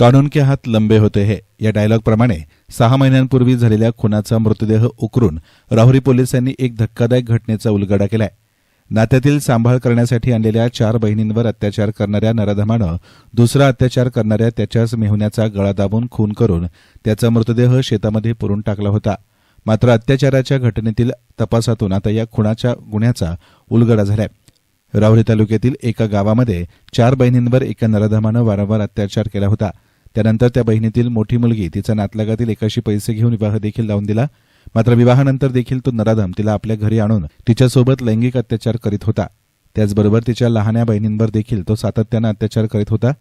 कानून के हात लंबे होते हे. या डायलॉगप्रमाणे सहा महिन्यांपूर्वी झालेल्या खुनाचा मृतदेह उकरून राहुरी पोलिसांनी एक धक्कादायक घटनेचा उलगडा केलाय. नात्यातील सांभाळ करण्यासाठी आणलेल्या चार बहिणींवर अत्याचार करणाऱ्या नराधमानं दुसरा अत्याचार करणाऱ्या त्याच्याच मेहुण्याचा गळा दाबून खून करून त्याचा मृतदेह शेतामध्ये पुरून टाकला होता. मात्र अत्याचाराच्या घटनेतील तपासातून आता या खुनाच्या गुन्ह्याचा उलगडा झालाय. राहुरी तालुक्यातील एका गावामध्ये चार बहिणींवर एका नराधमानं वारंवार अत्याचार केला होता. त्यानंतर त्या बहिणीतील मोठी मुलगी तिचा नातलगातील एकाशी पैसे घेऊन विवाह देखील लावून दिला. मात्र विवाहानंतर देखील तो नराधम तिला आपल्या घरी आणून तिच्यासोबत लैंगिक अत्याचार करीत होता. त्याचबरोबर तिच्या लहान्या बहिणींवर देखील तो सातत्यानं अत्याचार करीत होता.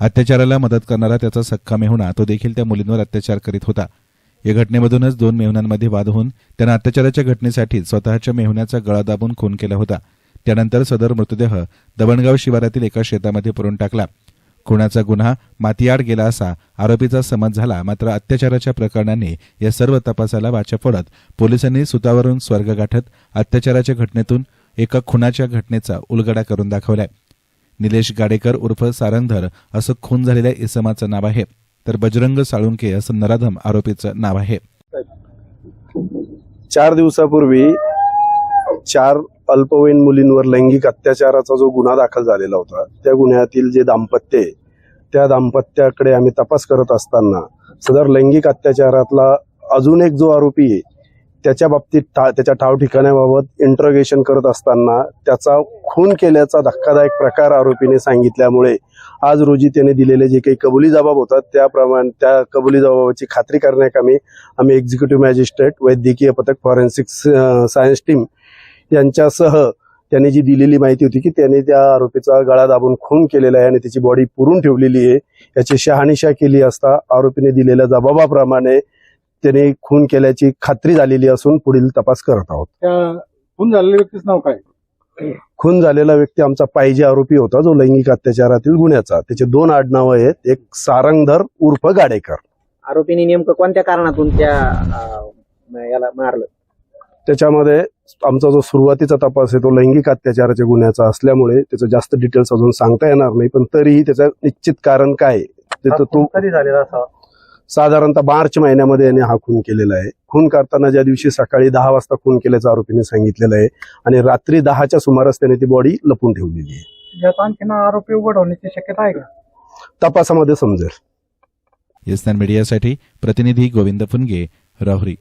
अत्याचाराला मदत करणारा त्याचा सख्खा मेहुणा तो देखील त्या मुलींवर अत्याचार करीत होता. या घटनेमधूनच दोन मेहुण्यांमध्ये वाद होऊन त्यानं अत्याचाराच्या घटनेसाठी स्वतःच्या मेहुण्याचा गळा दाबून खून केला होता. त्यानंतर सदर मृतदेह दबणगाव शिवारातील एका शेतामध्ये पुरून टाकला. खुनाचा गुन्हा मातीआड गेला असा आरोपीचा समज झाला मात्र अत्याचाराच्या प्रकरणांनी या सर्व तपासाला वाचा फोडत पोलिसांनी सुतावरून स्वर्ग गाठत अत्याचाराच्या घटनेतून एका खुनाच्या घटनेचा उलगडा करून दाखवलाय. निलेश गाडेकर उर्फ सारंगधर असं खून झालेल्या इसमाचं नाव आहे तर बजरंग साळुंके असं नराधम आरोपीचं नाव आहे. चार दिवसापूर्वी चार अल्पवयीन मुलींवर लैंगिक अत्याचाराचा जो गुन्हा दाखल झालेला होता त्या गुन्ह्यातील जे दाम्पत्य आहे त्या दाम्पत्याकडे आम्ही तपास करत असताना सदर लैंगिक अत्याचारातला अजून एक जो आरोपी आहे त्याच्या बाबतीत ठा त्याच्या ठाव ठिकाण्याबाबत इंट्रोगेशन करत असताना त्याचा खून केल्याचा धक्कादायक प्रकार आरोपीने सांगितल्यामुळे आज रोजी त्याने दिलेले जे काही कबुली जबाब होतात त्याप्रमाणे त्या कबुली जबाबाची खात्री करण्याकामी आम्ही एक्झिक्युटिव्ह मॅजिस्ट्रेट वैद्यकीय पथक फॉरेन्सिक सायन्स टीम यांच्यासह त्यांनी जी दिलेली माहिती होती की त्याने त्या आरोपीचा गळा दाबून खून केलेला आहे आणि त्याची बॉडी पुरून ठेवलेली आहे याची शहानिशा केली असता आरोपीने दिलेल्या जबाबाप्रमाणे त्याने खून केल्याची खात्री झालेली असून पुढील तपास करत आहोत. त्या खून झालेल्या व्यक्तीचं नाव काय? खून झालेला व्यक्ती आमचा पाहिजे आरोपी होता जो लैंगिक अत्याचारातील गुन्ह्याचा. त्याचे दोन आडनावं आहेत एक सारंगधर उर्फ गाडेकर. आरोपीने नेमकं कोणत्या कारणातून त्या अं, याला मारलं? त्याच्यामध्ये आमचा जो सुरुवातीचा तपास आहे तो लैंगिक अत्याचाराच्या गुन्ह्याचा असल्यामुळे त्याचं जास्त डिटेल्स अजून सांगता येणार नाही पण तरीही त्याचं निश्चित कारण काय आहे, ते तर तो कधी झालेला असा? साधारणतः मार्च महिन्यामध्ये याने हा खून केलेला आहे. खून करताना ज्या दिवशी सकाळी दहा वाजता खून केल्याचं आरोपीने सांगितलेलं आहे आणि रात्री दहाच्या सुमारास त्याने ती बॉडी लपून ठेवलेली आहे. यात आणखीन आरोपी उघड होण्याची शक्यता आहे का? तपासामध्ये समजेल. मीडियासाठी प्रतिनिधी गोविंद फुनगे राहुरी